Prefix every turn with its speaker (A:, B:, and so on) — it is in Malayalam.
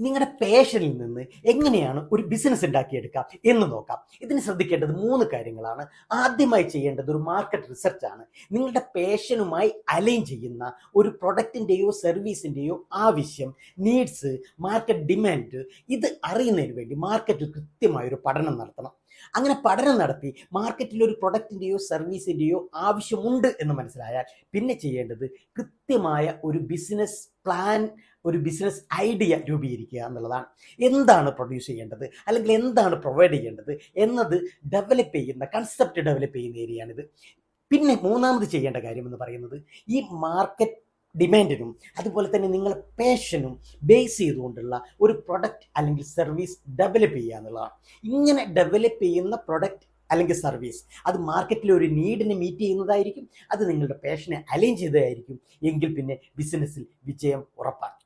A: നിങ്ങളുടെ പേഷനിൽ നിന്ന് എങ്ങനെയാണ് ഒരു ബിസിനസ് ഉണ്ടാക്കിയെടുക്കാം എന്ന് നോക്കാം. ഇതിന് ശ്രദ്ധിക്കേണ്ടത് മൂന്ന് കാര്യങ്ങളാണ്. ആദ്യമായി ചെയ്യേണ്ടത് ഒരു മാർക്കറ്റ് റിസർച്ച് ആണ്. നിങ്ങളുടെ പേഷനുമായി അലൈൻ ചെയ്യുന്ന ഒരു പ്രൊഡക്റ്റിന്റെയോ സർവീസിന്റെയോ ആവശ്യം നീഡ്സ് മാർക്കറ്റ് ഡിമാൻഡ് ഇത് അറിയുന്നതിന് വേണ്ടി മാർക്കറ്റ് കൃത്യമായ ഒരു പഠനം നടത്തണം. അങ്ങനെ പഠനം നടത്തി മാർക്കറ്റിൽ ഒരു പ്രൊഡക്റ്റിന്റെയോ സർവീസിന്റെയോ ആവശ്യമുണ്ട് എന്ന് മനസ്സിലായാൽ പിന്നെ ചെയ്യേണ്ടത് കൃത്യമായ ഒരു ബിസിനസ് പ്ലാൻ ഒരു ബിസിനസ് ഐഡിയ രൂപീകരിക്കുക എന്നുള്ളതാണ്. എന്താണ് പ്രൊഡ്യൂസ് ചെയ്യേണ്ടത്? അല്ലെങ്കിൽ എന്താണ് പ്രൊവൈഡ് ചെയ്യേണ്ടത്? എന്നത് ഡെവലപ്പ് ചെയ്യുന്ന കൺസെപ്റ്റ് ഡെവലപ്പ് ചെയ്യുന്ന ഏരിയയാണിത് പിന്നെ മൂന്നാമത് ചെയ്യേണ്ട കാര്യം എന്ന് പറയുന്നത് ഈ മാർക്കറ്റ് ഡിമാൻഡിനും അതുപോലെ തന്നെ നിങ്ങളുടെ പേഷനും ബേസ് ചെയ്തുകൊണ്ടുള്ള ഒരു പ്രൊഡക്റ്റ് അല്ലെങ്കിൽ സർവീസ് ഡെവലപ്പ് ചെയ്യുക എന്നുള്ളതാണ്. ഇങ്ങനെ ഡെവലപ്പ് ചെയ്യുന്ന പ്രൊഡക്റ്റ് അല്ലെങ്കിൽ സർവീസ് അത് മാർക്കറ്റിലെ ഒരു നീഡിനെ മീറ്റ് ചെയ്യുന്നതായിരിക്കും. അത് നിങ്ങളുടെ പാഷനെ അലൈൻ ചെയ്തതായിരിക്കും. എങ്കിൽ പിന്നെ ബിസിനസ്സിൽ വിജയം ഉറപ്പാണ്.